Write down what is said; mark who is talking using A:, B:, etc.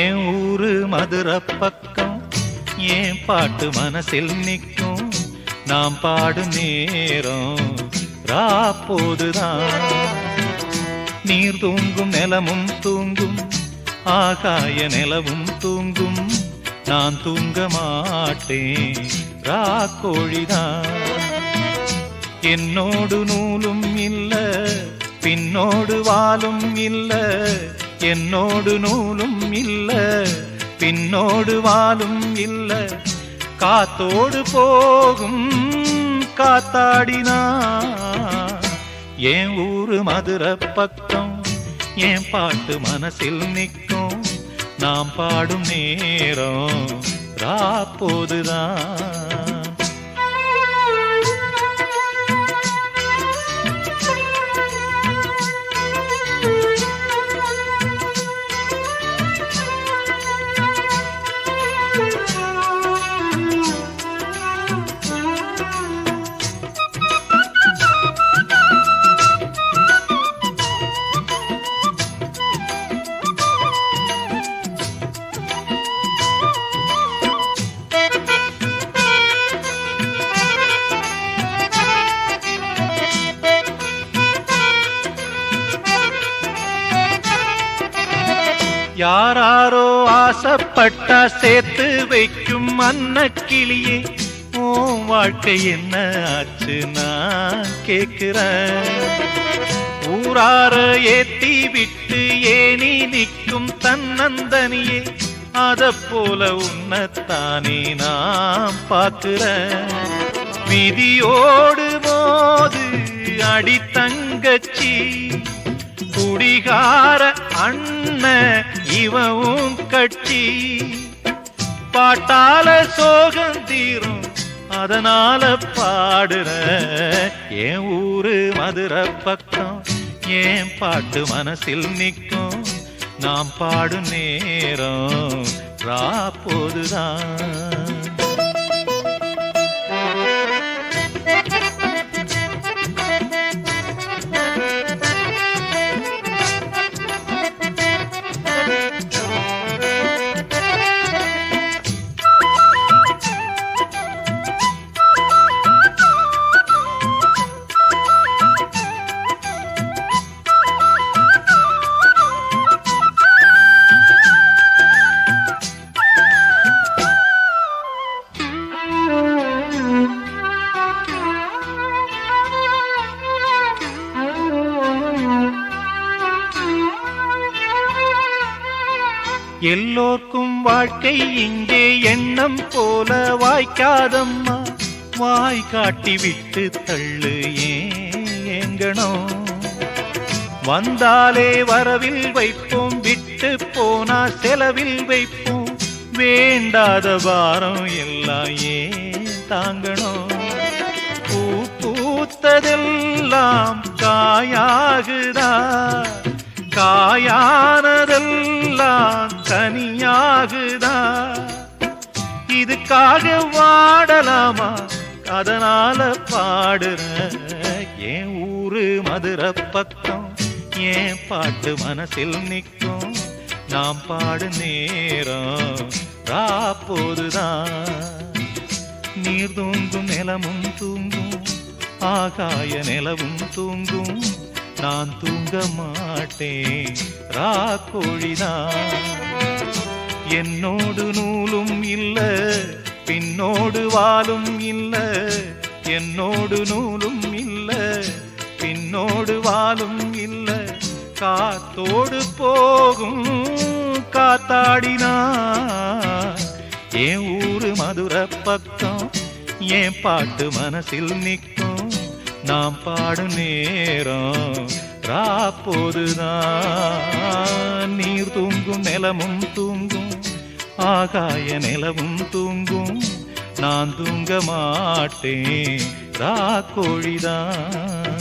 A: என் ஊரு மதுரை பக்கம் என் பாட்டு மனசில் நிற்கும். நாம் பாடும் நேரம் ராப்போதுதான் நீர் தூங்கும் நிலமும் தூங்கும் ஆகாய நிலவும் தூங்கும். நான் தூங்க மாட்டேன் ரா கோழிதான். என்னோடு நூலும் இல்ல பின்னோடு வாலும் இல்ல என்னோடு நூலும் இல்ல பின்னோடு வாலும் இல்ல. காத்தோடு போகும் காத்தாடினா என் ஊரு மதுரை பக்கம் என் பாட்டு மனசில் நிற்கும். நாம் பாடும் நேரம் ராப்போதுதான். யாராரோ ஆசைப்பட்டா சேர்த்து வைக்கும் அன்ன கிளியே ஓ வாழ்க்கை என்ன ஆச்சு நான் கேட்கிறேன். ஊரார ஏத்தி விட்டு ஏனி நிற்கும் தன்னந்தனியே. அத போல உன்னத்தானே நான் பார்க்கிறேன். விதியோடு மோது அடி தங்கச்சி குடிகார அண்ணன் இவவும் கட்சி. பாட்டால சோகம் தீரும் அதனால பாடுற. என் ஊரு மதுரை பக்கம் ஏன் பாட்டு மனசில் நிற்கும். நாம் பாடும் நேரம் ரா போதுதான் எல்லோர்க்கும் வாழ்க்கை இங்கே எண்ணம் போல வாய்க்காதம்மா. வாய் காட்டி விட்டு தள்ளு ஏங்கணும் வந்தாலே வரவில் வைப்போம் விட்டு போனா செலவில் வைப்போம். வேண்டாத வாரம் எல்லாம் ஏன் தாங்கணும் பூ பூத்ததெல்லாம் காயாகுதா? காயானதெல்லாம் தனியாகுதா? இதுக்காக வாடலாமா? அதனால பாடுற என் ஊரு மதுரை பக்கம் என் பாட்டு மனசில் நிற்கும். நாம் பாடு நேரம் ராப்போதுதான் நீர் தூங்கும் நிலமும் தூங்கும் ஆகாய நிலவும் தூங்கும். நான் தூங்க மாட்டேன். ராக்கோழிதான் என்னோடு நூலும் இல்ல பின்னோடு வாலும் இல்ல என்னோடு நூலும் இல்ல பின்னோடு வாலும் இல்ல. காத்தோடு போகும் காத்தாடினா. என் ஊரு மதுரை பக்கம் என் பாட்டு மனசில் நிற்கும் நாம் பாடும் நேரம் ராப்போதுதான் நீர் தூங்கும் நிலமும் தூங்கும் ஆகாய நிலவும் தூங்கும். நான் தூங்க மாட்டேன் ராக்கோழிதான்